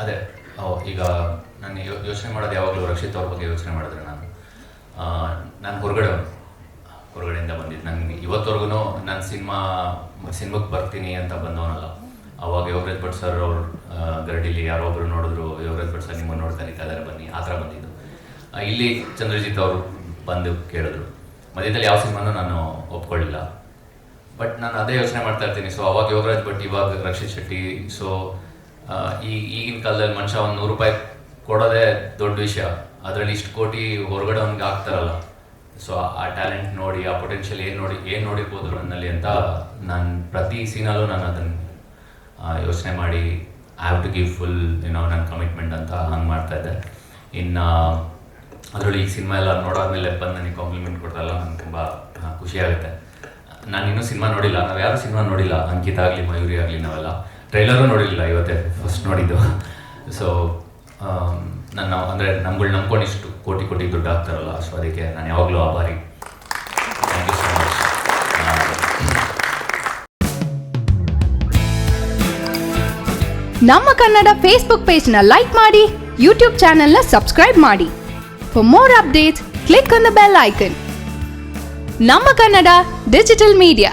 ಅದೇ ಈಗ ನಾನು ಯೋಚನೆ ಮಾಡೋದು ಯಾವಾಗಲೂ ರಕ್ಷಿತ್ ಅವ್ರ ಬಗ್ಗೆ ಯೋಚನೆ ಮಾಡಿದ್ರೆ ನಾನು. ನಾನು ಹೊರಗಡೆ ಹೊರಗಡೆಯಿಂದ ಬಂದಿದ್ದು. ನನಗೆ ಇವತ್ತವರೆಗೂ ನಾನು ಸಿನಿಮಾ ಸಿನಿಮಾಕ್ಕೆ ಬರ್ತೀನಿ ಅಂತ ಬಂದವನಲ್ಲ. ಅವಾಗ ಯೋಗರಾಜ್ ಭಟ್ ಸರ್ ಅವ್ರು ಗರಡಿಲಿ ಯಾರೋ ಒಬ್ರು ನೋಡಿದ್ರು. ಯೋಗರಾಜ್ ಭಟ್ ಸರ್ ನಿಮ್ಮನ್ನು ನೋಡ್ತಾ ಇದ್ದಾರೆ ಬನ್ನಿ, ಆ ಥರ ಬಂದಿದ್ದು. ಇಲ್ಲಿ ಚಂದ್ರಜಿತ್ ಅವರು ಬಂದು ಕೇಳಿದ್ರು. ಮಧ್ಯದಲ್ಲಿ ಯಾವ ಸಿನಿಮಾನೂ ನಾನು ಒಪ್ಕೊಳ್ಳಿಲ್ಲ. ಬಟ್ ನಾನು ಅದೇ ಯೋಚನೆ ಮಾಡ್ತಾ ಇರ್ತೀನಿ. ಸೊ, ಅವಾಗ ಯೋಗರಾಜ್ ಭಟ್, ಇವಾಗ ರಕ್ಷಿತ್ ಶೆಟ್ಟಿ, ಸೊ ಈ ಈಗಿನ ಕಾಲದಲ್ಲಿ ಮನುಷ್ಯ ಒಂದು ನೂರು ರೂಪಾಯಿ ಕೊಡೋದೇ ದೊಡ್ಡ ವಿಷಯ. ಅದರಲ್ಲಿ ಇಷ್ಟು ಕೋಟಿ ಹೊರಗಡೆ ಅವ್ನಿಗೆ ಆಗ್ತಾರಲ್ಲ ಸೊ ಆ ಟ್ಯಾಲೆಂಟ್ ನೋಡಿ, ಆ ಪೊಟೆನ್ಷಿಯಲ್ ಏನು ನೋಡಿ, ಏನು ನೋಡಿರ್ಬೋದು ನನ್ನಲ್ಲಿ ಅಂತ ನಾನು ಪ್ರತಿ ಸೀನಲ್ಲೂ ನಾನು ಅದನ್ನು ಯೋಚನೆ ಮಾಡಿ I have to give full ಏನೋ ನನ್ನ ಕಮಿಟ್ಮೆಂಟ್ ಅಂತ ಹಂಗೆ ಮಾಡ್ತಾ ಇದ್ದೆ. ಇನ್ನು, ಅದರಲ್ಲಿ ಈ ಸಿನಿಮಾ ಎಲ್ಲ ನೋಡಾದ್ಮೇಲೆ ಬಂದು ನನಗೆ ಕಾಂಪ್ಲಿಮೆಂಟ್ ಕೊಡ್ತಾರಲ್ಲ ನಂಗೆ ತುಂಬ ಖುಷಿಯಾಗುತ್ತೆ ನಾನು ಇನ್ನೂ ಸಿನಿಮಾ ನೋಡಿಲ್ಲ. ನಾವು ಯಾರು ಸಿನಿಮಾ ನೋಡಿಲ್ಲ? ಅಂಕಿತ ಆಗಲಿ, ಮಯೂರಿ ಆಗಲಿ ನಾವೆಲ್ಲ. ಟ್ರೈಲರು ನೋಡಿರಲಿಲ್ಲ ಇವತ್ತೇ ಫಸ್ಟ್ ನೋಡಿದ್ದು. ಸೊ ನನ್ನ ಅಂದರೆ ನಮ್ಗಳು ನಂಬ್ಕೊಂಡು ಇಷ್ಟು ಕೋಟಿ ಕೋಟಿ ದುಡ್ಡು ಹಾಕ್ತಾರಲ್ಲ ಸೊ ಅದಕ್ಕೆ ನಾನು ಯಾವಾಗಲೂ ಆಭಾರಿ. ಮಚ್ ನಮ್ಮ ಕನ್ನಡ ಫೇಸ್ಬುಕ್ ಪೇಜ್ನ ಲೈಕ್ ಮಾಡಿ ಯೂಟ್ಯೂಬ್ ಚಾನೆಲ್ನ ಸಬ್ಸ್ಕ್ರೈಬ್ ಮಾಡಿ. For more updates click on the bell icon ನಮ್ಮ ಕನ್ನಡ ಡಿಜಿಟಲ್ ಮೀಡಿಯಾ